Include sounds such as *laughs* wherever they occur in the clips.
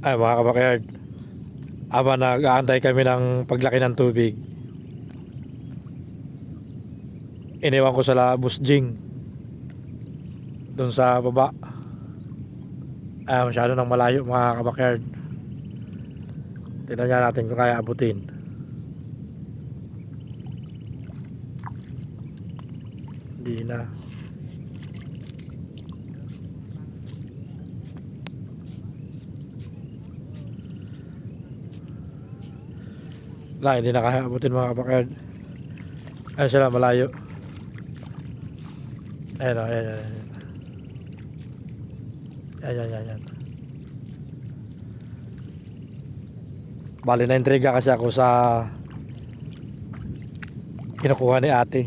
Ay mga kabakyard, aba nag-aantay kami ng paglaki ng tubig. Iniwan ko sa labos jing. Doon sa baba. Ay masyado nang malayo mga kabakyard. Tignan natin kung kaya abutin. Hindi na. Hindi na kaya abutin mga kabakyard. Ayun sila, malayo. Ayun o, ayan, ayan, ayan. Ayan, ayan, ayan. Bali na intriga kasi ako sa kinukuha ni ate.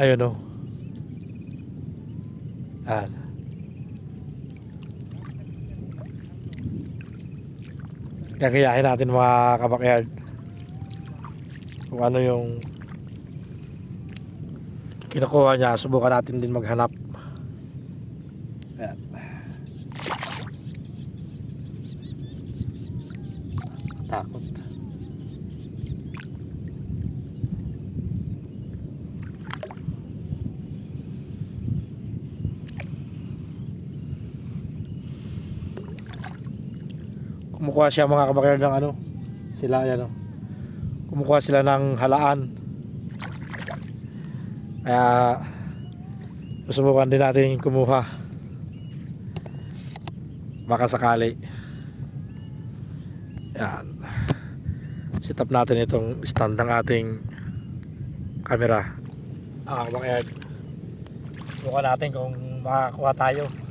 Ayun o. Ayan. Kakayahin natin mga kabakyard kung ano yung kinukuha niya. Subukan natin din maghanap. Ayan. Takot. Kumukuha siya mga kabakyard ng ano. Sila yan o. Kumukuha sila ng halaan. Kaya susubukan din natin kumuha. Baka sakali. Yan. Set up natin itong stand ng ating camera. Ah, kabakyard. Subukan natin kung makakuha tayo.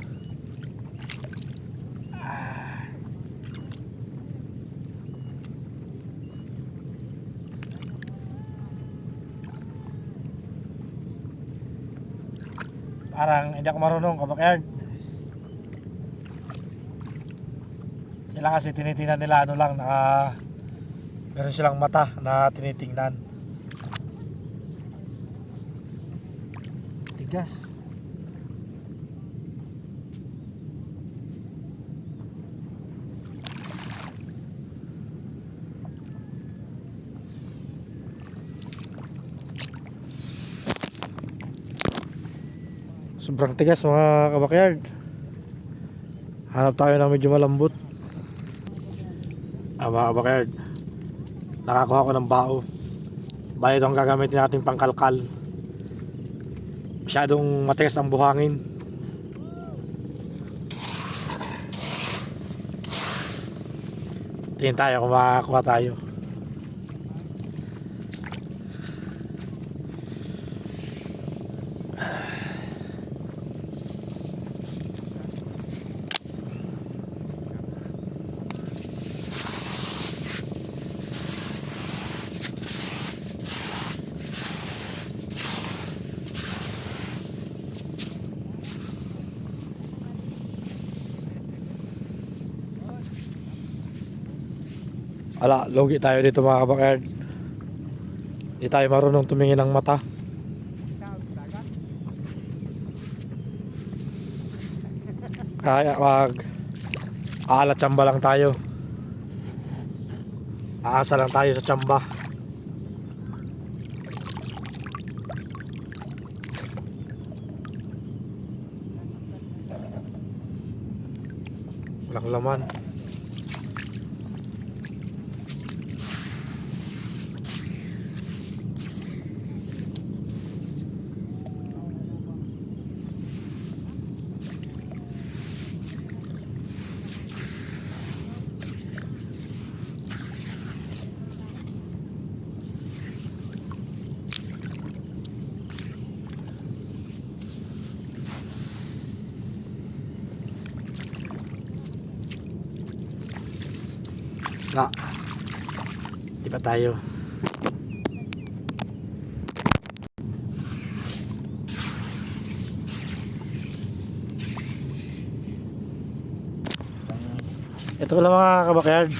Parang hindi ako marunong kabakyard. Sila kasi tinitingnan nila ano lang naka meron silang mata na tinitingnan. Tigas. Sobrang tigas mga kabakyard. Hanap tayo ng medyo malambot. Ah, mga kabakyard. Nakakuha ko ng bao. Bayad ang gagamitin natin pangkalkal. Masyadong matigas ang buhangin. Tingin tayo kung makakakuha tayo. Ala, logi tayo dito mga kabakyard. Hindi tayo marunong tumingin ng mata. Kaya wag aalat tsamba lang tayo. Aasa lang tayo sa tsamba. Walang laman. Na. Di pa tayo. Ito pala mga kabakyard.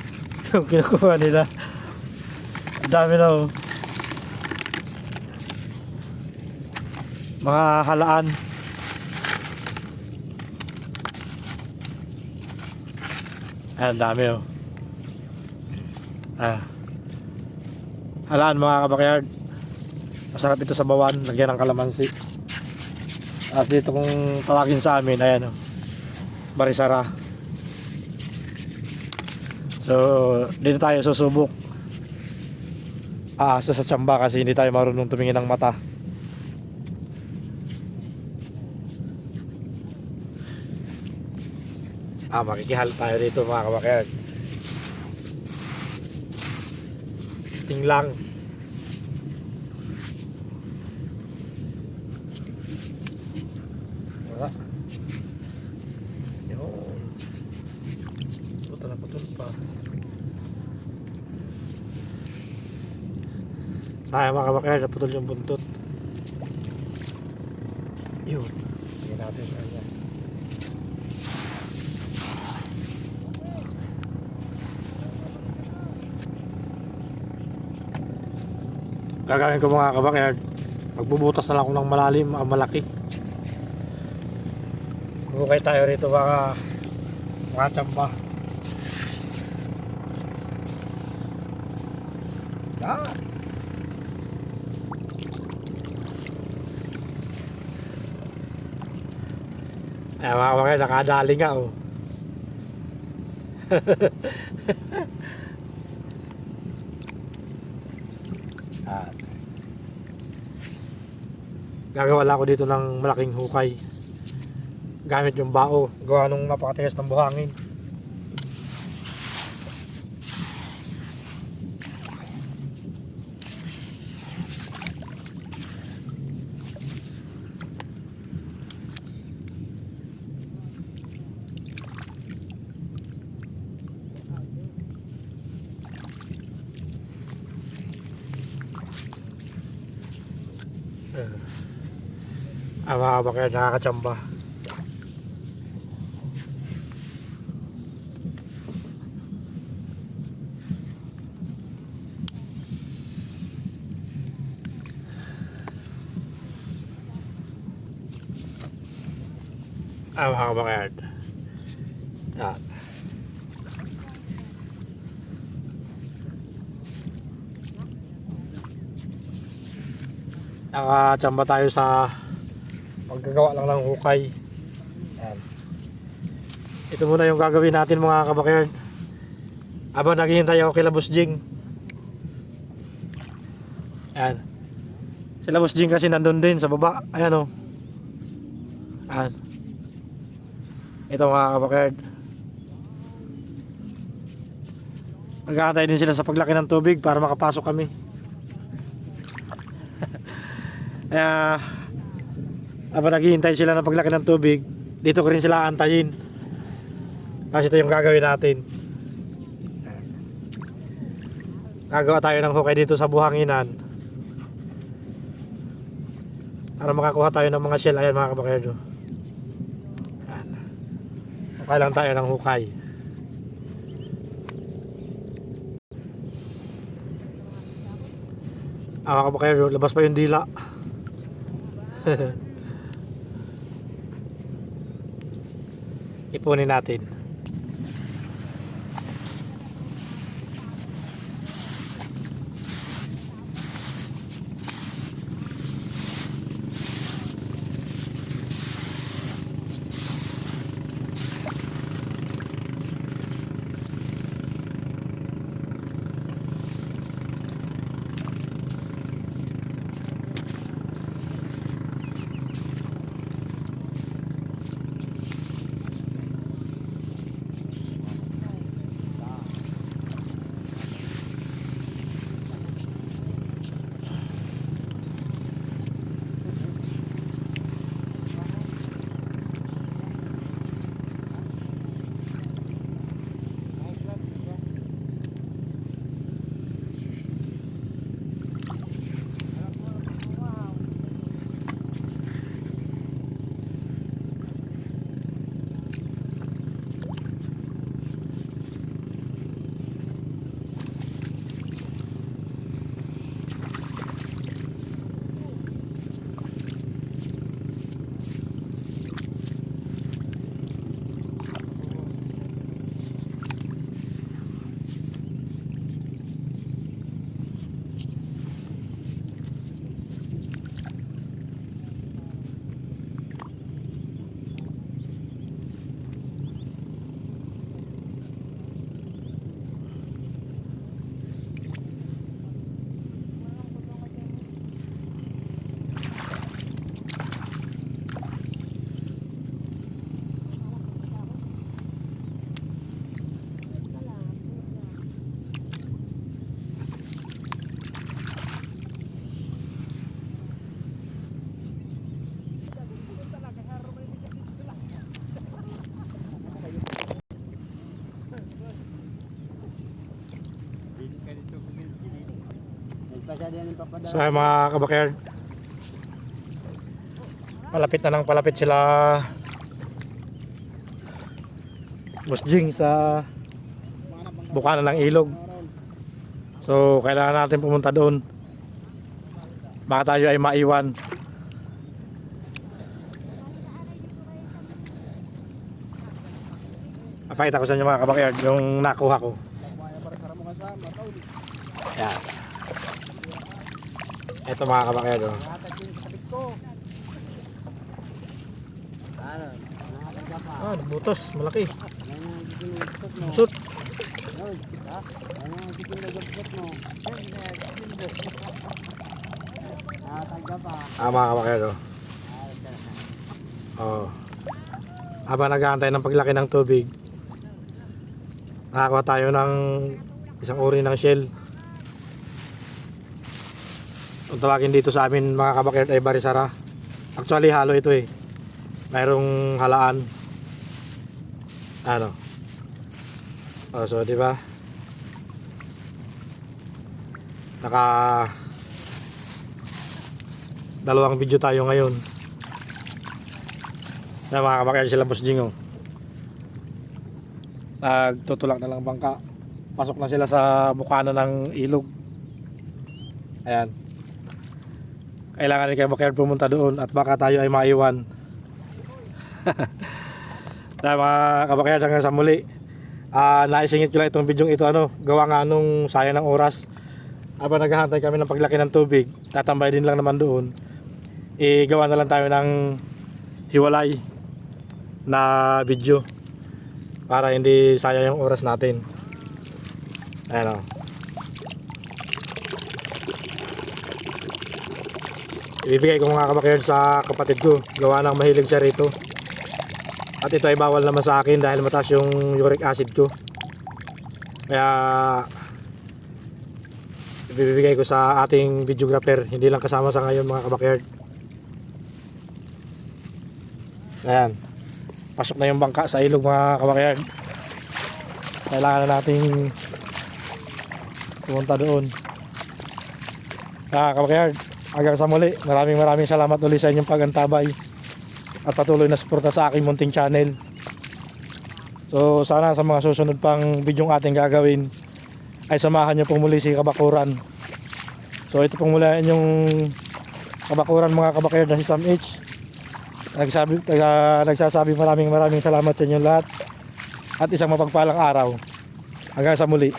*laughs* Yung kinukuha nila. Ang dami na oh. Mga halaan. Ayan, dami oh. Ah. Halaan mga kabakyard. Masarap ito sa bawan. Lagyan ng kalamansi. At dito kung tawagin sa amin, ayan oh. Barisara. So, dito tayo susubok. Aasa sa tsamba kasi hindi tayo marunong tumingin ng mata. Ah, makikihal tayo dito mga kabakyard. Sting lang. Wala. Yun. Putol pa. Sayang mga kabakyard, naputol yung buntot. Yun. Sige natin sa gagawin ko mga kabakyard magbubutas na lang ako ng malalim ah, malaki. Bukay tayo rito baka mga tsamba yan Ayan mga kabakyard nakadali nga oh. *laughs* Ah. Gagawa lang ako dito ng malaking hukay. Gamit yung bao. Gawa nung napakatigas ng buhangin. Ah, mga kabakyard, nakakatsamba. Ah, mga kabakyard. Ah. Nakatsamba tayo sa paggagawa lang ng hukay. Yan. Ito muna yung gagawin natin mga kabakyard. Habang naghihintay ako kay Labos Jing. Yan. Si Labos Jing kasi nandun din sa baba. Ayan o. Yan. Ito mga kabakyard. Nag-aantay din sila sa paglaki ng tubig para makapasok kami. *laughs* Kaya habang naghihintay sila ng paglaki ng tubig, dito ko rin sila antayin. Kasi ito yung gagawin natin. Gagawa tayo ng hukay dito sa buhanginan. Para makakuha tayo ng mga shell. Ayan mga kabakyardo. Ayan. Hukay lang tayo ng hukay. Ah, mga kabakyardo, labas pa yung dila. *laughs* Ipunin natin. So ay mga kabakerd. Palapit na nang palapit sila Boss Jing sa bukana ng ilog. So kailangan natin pumunta doon. Baka tayo ay maiwan. Papakita ko sa inyo mga kabakerd yung nakuha ko. Yan. Ito mga kabakerd. Oh. Ah, butos, malaki. Busot. Ah, mga kabakerd. Oh. Oh. Habang nag-aantay ng paglaki ng tubig, nakakuha tayo ng isang uri ng shell. Ang tawagin dito sa amin mga kabakert ay barisara. Actually halo ito eh. Mayroong halaan. Ano? Oh, so di ba? Naka dalawang video tayo ngayon. Na mga kabakyan sila Boss Jing oh. Nagtutulak na lang bangka. Pasok na sila sa bukana ng ilog. Ayan. Kailangan ni kabakyan pumunta doon at baka tayo ay maiwan. *laughs* Kaya mga kabakyan hanggang sa muli. Ah, naisingit ko lang itong bidyong ito ano, gawa nga nung sayang ng oras. Habang naghahantay kami ng paglaki ng tubig, tatambay din lang naman doon. Eh, gawa na lang tayo ng hiwalay na video para hindi sayang yung oras natin ayan o ibibigay ko mga kabakyan sa kapatid ko. Gawa ng mahilig siya rito. At ito ay bawal naman sa akin dahil mataas yung uric acid ko. Kaya ibibigay ko sa ating videographer. Hindi lang kasama sa ngayon mga kabakyan ayan. Pasok na yung bangka sa ilog mga kabakyan kailangan na nating pumunta doon. Ah kabakyan hanggang sa muli maraming maraming salamat ulit sa inyong pagantabay at patuloy na suporta sa aking munting channel. So sana sa mga susunod pang bidyong ating gagawin ay samahan nyo pong muli si Kabakuran. So ito pong muli yung Kabakuran mga kabakyan na si Sam H. Nagsabi, taga, nagsasabi maraming maraming salamat sa inyo lahat at isang mapagpalang araw. Hanggang sa muli